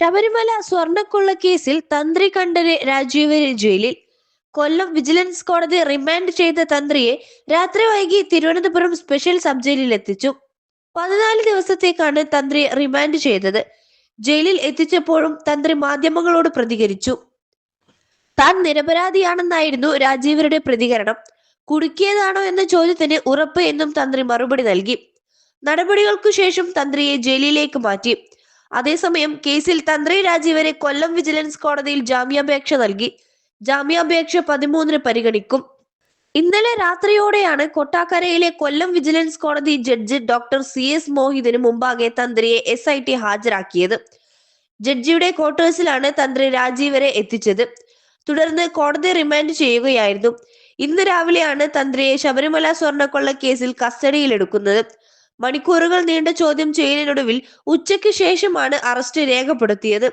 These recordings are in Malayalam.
ശബരിമല സ്വർണക്കൊള്ള കേസിൽ തന്ത്രി കണ്ഠന് രാജീവ് ജയിലിൽ. കൊല്ലം വിജിലൻസ് കോടതി റിമാൻഡ് ചെയ്ത തന്ത്രിയെ രാത്രി വൈകി തിരുവനന്തപുരം സ്പെഷ്യൽ സബ് ജയിലിൽ എത്തിച്ചു പതിനാല് ദിവസത്തേക്കാണ് തന്ത്രി റിമാൻഡ് ചെയ്തത്. ജയിലിൽ എത്തിച്ചപ്പോഴും തന്ത്രി മാധ്യമങ്ങളോട് പ്രതികരിച്ചു. താൻ നിരപരാധിയാണെന്നായിരുന്നു രാജീവരുടെ പ്രതികരണം. കുടുക്കിയതാണോ എന്ന ചോദ്യത്തിന് ഉറപ്പ് എന്നും തന്ത്രി മറുപടി നൽകി. നടപടികൾക്കു ശേഷം തന്ത്രിയെ ജയിലിലേക്ക് മാറ്റി. അതേസമയം കേസിൽ തന്ത്രി രാജീവരെ കൊല്ലം വിജിലൻസ് കോടതിയിൽ ജാമ്യാപേക്ഷ നൽകി. ജാമ്യാപേക്ഷ പതിമൂന്നിന് പരിഗണിക്കും. ഇന്നലെ രാത്രിയോടെയാണ് കൊട്ടാക്കരയിലെ കൊല്ലം വിജിലൻസ് കോടതി ജഡ്ജി ഡോക്ടർ സി എസ് മോഹിതിന് മുമ്പാകെ തന്ത്രിയെ എസ് ഐ ടി ഹാജരാക്കിയത്. ജഡ്ജിയുടെ ക്വാർട്ടേഴ്സിലാണ് തന്ത്രി രാജീവരെ എത്തിച്ചത്. തുടർന്ന് കോടതി റിമാൻഡ് ചെയ്യുകയായിരുന്നു. ഇന്ന് രാവിലെയാണ് തന്ത്രിയെ ശബരിമല സ്വർണക്കൊള്ള കേസിൽ കസ്റ്റഡിയിലെടുക്കുന്നത്. മണിക്കൂറുകൾ നീണ്ട ചോദ്യം ചെയ്യലിനൊടുവിൽ ഉച്ചയ്ക്ക് ശേഷമാണ് അറസ്റ്റ് രേഖപ്പെടുത്തിയത്.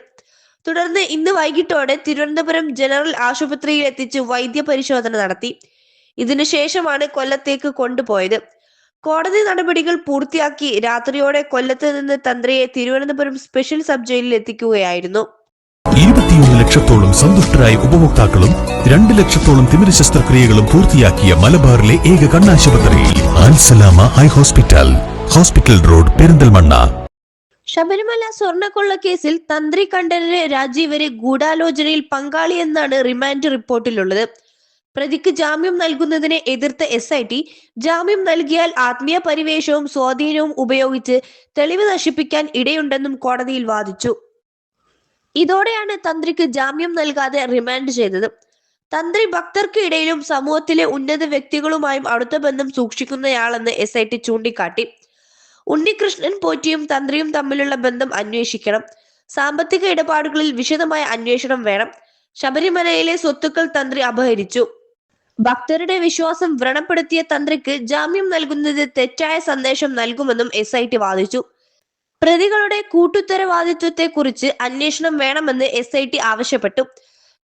തുടർന്ന് ഇന്ന് വൈകിട്ടോടെ തിരുവനന്തപുരം ജനറൽ ആശുപത്രിയിൽ എത്തിച്ച് വൈദ്യപരിശോധന നടത്തി. ഇതിനുശേഷമാണ് കൊല്ലത്തേക്ക് കൊണ്ടുപോയത്. കോടതി നടപടികൾ പൂർത്തിയാക്കി രാത്രിയോടെ കൊല്ലത്ത് നിന്ന് തന്ത്രിയെ തിരുവനന്തപുരം സ്പെഷ്യൽ സബ് ജയിലിൽ എത്തിക്കുകയായിരുന്നു. ഇരുപത്തിയൊന്ന് ലക്ഷത്തോളം സന്തുഷ്ടരായ ഉപഭോക്താക്കളും രണ്ട് ലക്ഷത്തോളം തിമിര ശസ്ത്രക്രിയകളും പൂർത്തിയാക്കിയ മലബാറിലെ ഏക കണ്ണാശുപത്രി Ansalama high hospital. Hospital road Perinthalmanna. Sabarimala സ്വർണക്കൊള്ള കേസിൽ തന്ത്രി കണ്ഠരന് രാജീവരെ ഗൂഢാലോചനയിൽ പങ്കാളിയെന്നാണ് റിമാൻഡ് റിപ്പോർട്ടിലുള്ളത്. പ്രതിക്ക് ജാമ്യം നൽകുന്നതിനെ എതിർത്ത എസ് ഐ ടി ജാമ്യം നൽകിയാൽ ആത്മീയ പരിവേഷവും സ്വാധീനവും ഉപയോഗിച്ച് തെളിവ് നശിപ്പിക്കാൻ ഇടയുണ്ടെന്നും കോടതിയിൽ വാദിച്ചു. ഇതോടെയാണ് തന്ത്രിക്ക് ജാമ്യം നൽകാതെ റിമാൻഡ് ചെയ്തത്. തന്ത്രി ഭക്തർക്ക് ഇടയിലും സമൂഹത്തിലെ ഉന്നത വ്യക്തികളുമായും അടുത്ത ബന്ധം സൂക്ഷിക്കുന്നയാളെന്ന് എസ് ഐ ടി ചൂണ്ടിക്കാട്ടി. ഉണ്ണികൃഷ്ണൻ പോറ്റിയും തന്ത്രിയും തമ്മിലുള്ള ബന്ധം അന്വേഷിക്കണം. സാമ്പത്തിക ഇടപാടുകളിൽ വിശദമായ അന്വേഷണം വേണം. ശബരിമലയിലെ സ്വത്തുക്കൾ തന്ത്രി അപഹരിച്ചു. ഭക്തരുടെ വിശ്വാസം വ്രണപ്പെടുത്തിയ തന്ത്രിക്ക് ജാമ്യം നൽകുന്നത് തെറ്റായ സന്ദേശം നൽകുമെന്നും എസ് ഐ ടി വാദിച്ചു. പ്രതികളുടെ കൂട്ടുത്തരവാദിത്വത്തെക്കുറിച്ച് അന്വേഷണം വേണമെന്ന് എസ് ഐ ടി ആവശ്യപ്പെട്ടു.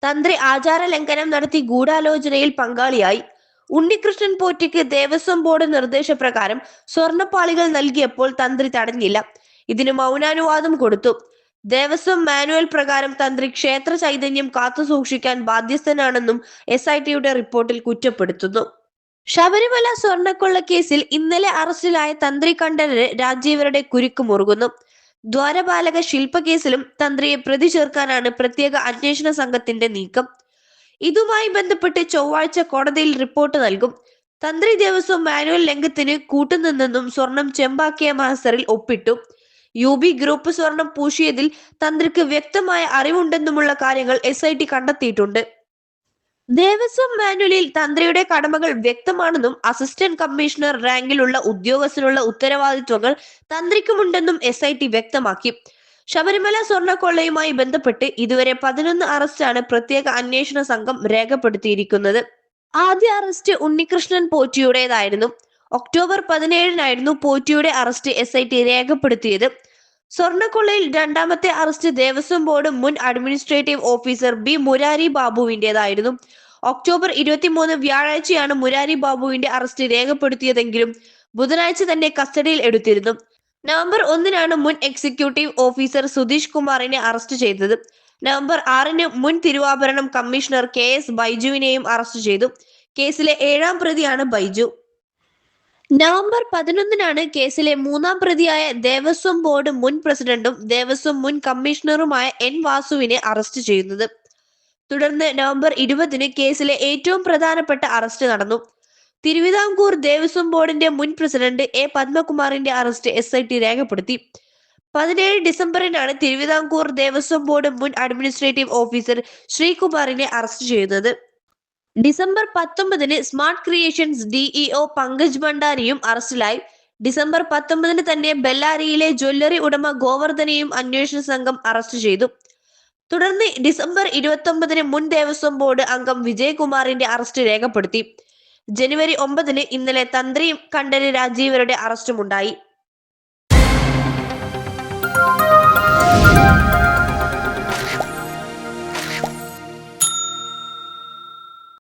തന്ത്രി ആചാര ലംഘനം നടത്തി ഗൂഢാലോചനയിൽ പങ്കാളിയായി. ഉണ്ണികൃഷ്ണൻ പോറ്റിക്ക് ദേവസ്വം ബോർഡ് നിർദ്ദേശപ്രകാരം സ്വർണപ്പാളികൾ നൽകിയപ്പോൾ തന്ത്രി തടഞ്ഞില്ല. ഇതിന് മൗനാനുവാദം കൊടുത്തു. ദേവസ്വം മാനുവൽ പ്രകാരം തന്ത്രി ക്ഷേത്ര ചൈതന്യം കാത്തുസൂക്ഷിക്കാൻ ബാധ്യസ്ഥനാണെന്നും എസ് ഐ ടിയുടെ റിപ്പോർട്ടിൽ കുറ്റപ്പെടുത്തുന്നു. ശബരിമല സ്വർണക്കൊള്ള കേസിൽ ഇന്നലെ അറസ്റ്റിലായ തന്ത്രി കണ്ഠരന് രാജീവരുടെ കുരുക്ക് മുറുകുന്നു. ദ്വാരപാലക ശില്പ കേസിലും തന്ത്രിയെ പ്രതി ചേർക്കാനാണ് പ്രത്യേക അന്വേഷണ സംഘത്തിന്റെ നീക്കം. ഇതുമായി ബന്ധപ്പെട്ട് ചൊവ്വാഴ്ച കോടതിയിൽ റിപ്പോർട്ട് നൽകും. തന്ത്രി ദേവസ്വം മാനുവൽ ലംഘത്തിന് കൂട്ടുനിന്നെന്നും സ്വർണം ചെമ്പാക്കിയ മാസ്റ്ററിൽ ഒപ്പിട്ടു. യു ബി ഗ്രൂപ്പ് സ്വർണം പൂശിയതിൽ തന്ത്രിക്ക് വ്യക്തമായ അറിവുണ്ടെന്നുമുള്ള കാര്യങ്ങൾ എസ് ഐ ടി കണ്ടെത്തിയിട്ടുണ്ട്. ദേവസ്വം മാനുവലിൽ തന്ത്രിയുടെ കടമകൾ വ്യക്തമാണെന്നും അസിസ്റ്റന്റ് കമ്മീഷണർ റാങ്കിലുള്ള ഉദ്യോഗസ്ഥനുള്ള ഉത്തരവാദിത്വങ്ങൾ തന്ത്രിക്കുമുണ്ടെന്നും എസ് വ്യക്തമാക്കി. ശബരിമല സ്വർണക്കൊള്ളയുമായി ബന്ധപ്പെട്ട് ഇതുവരെ പതിനൊന്ന് അറസ്റ്റാണ് പ്രത്യേക അന്വേഷണ സംഘം രേഖപ്പെടുത്തിയിരിക്കുന്നത്. ആദ്യ അറസ്റ്റ് ഉണ്ണികൃഷ്ണൻ പോറ്റിയുടേതായിരുന്നു. ഒക്ടോബർ പതിനേഴിനായിരുന്നു പോറ്റിയുടെ അറസ്റ്റ് എസ് ഐ ടി രേഖപ്പെടുത്തിയത്. സ്വർണക്കൊള്ളയിൽ രണ്ടാമത്തെ അറസ്റ്റ് ദേവസ്വം ബോർഡ് മുൻ അഡ്മിനിസ്ട്രേറ്റീവ് ഓഫീസർ ബി മുരാരി ബാബുവിന്റെതായിരുന്നു ഒക്ടോബർ ഇരുപത്തിമൂന്ന് വ്യാഴാഴ്ചയാണ് മുരാരി ബാബുവിന്റെ അറസ്റ്റ് രേഖപ്പെടുത്തിയതെങ്കിലും ബുധനാഴ്ച തന്നെ കസ്റ്റഡിയിൽ എടുത്തിരുന്നു. നവംബർ ഒന്നിനാണ് മുൻ എക്സിക്യൂട്ടീവ് ഓഫീസർ സുധീഷ് കുമാറിനെ അറസ്റ്റ് ചെയ്തത്. നവംബർ ആറിന് മുൻ തിരുവാഭരണം കമ്മീഷണർ കെ എസ് ബൈജുവിനെയും അറസ്റ്റ് ചെയ്തു. കേസിലെ ഏഴാം പ്രതിയാണ് ബൈജു. നവംബർ പതിനൊന്നിനാണ് കേസിലെ മൂന്നാം പ്രതിയായ ദേവസ്വം ബോർഡ് മുൻ പ്രസിഡന്റും ദേവസ്വം മുൻ കമ്മീഷണറുമായ എൻ വാസുവിനെ അറസ്റ്റ് ചെയ്യുന്നത്. തുടർന്ന് നവംബർ ഇരുപതിന് കേസിലെ ഏറ്റവും പ്രധാനപ്പെട്ട അറസ്റ്റ് നടന്നു. തിരുവിതാംകൂർ ദേവസ്വം ബോർഡിന്റെ മുൻ പ്രസിഡന്റ് എ പത്മകുമാറിന്റെ അറസ്റ്റ് എസ് ഐ ടി രേഖപ്പെടുത്തി. പതിനേഴ് ഡിസംബറിനാണ് തിരുവിതാംകൂർ ദേവസ്വം ബോർഡ് മുൻ അഡ്മിനിസ്ട്രേറ്റീവ് ഓഫീസർ ശ്രീകുമാറിനെ അറസ്റ്റ് ചെയ്യുന്നത് ഡിസംബർ പത്തൊമ്പതിന് സ്മാർട്ട് ക്രിയേഷൻസ് ഡിഇഒ പങ്കജ് ഭണ്ഡാരിയും അറസ്റ്റിലായി. ഡിസംബർ പത്തൊമ്പതിന് തന്നെ ബെല്ലാരിയിലെ ജ്വല്ലറി ഉടമ ഗോവർദ്ധനെയും അന്വേഷണ സംഘം അറസ്റ്റ് ചെയ്തു. തുടർന്ന് ഡിസംബർ ഇരുപത്തി ഒമ്പതിന് മുൻ ദേവസ്വം ബോർഡ് അംഗം വിജയകുമാറിന്റെ അറസ്റ്റ് രേഖപ്പെടുത്തി. ജനുവരി ഒമ്പതിന് ഇന്നലെ തന്ത്രി കണ്ഠര് രാജീവരുടെ അറസ്റ്റുമുണ്ടായി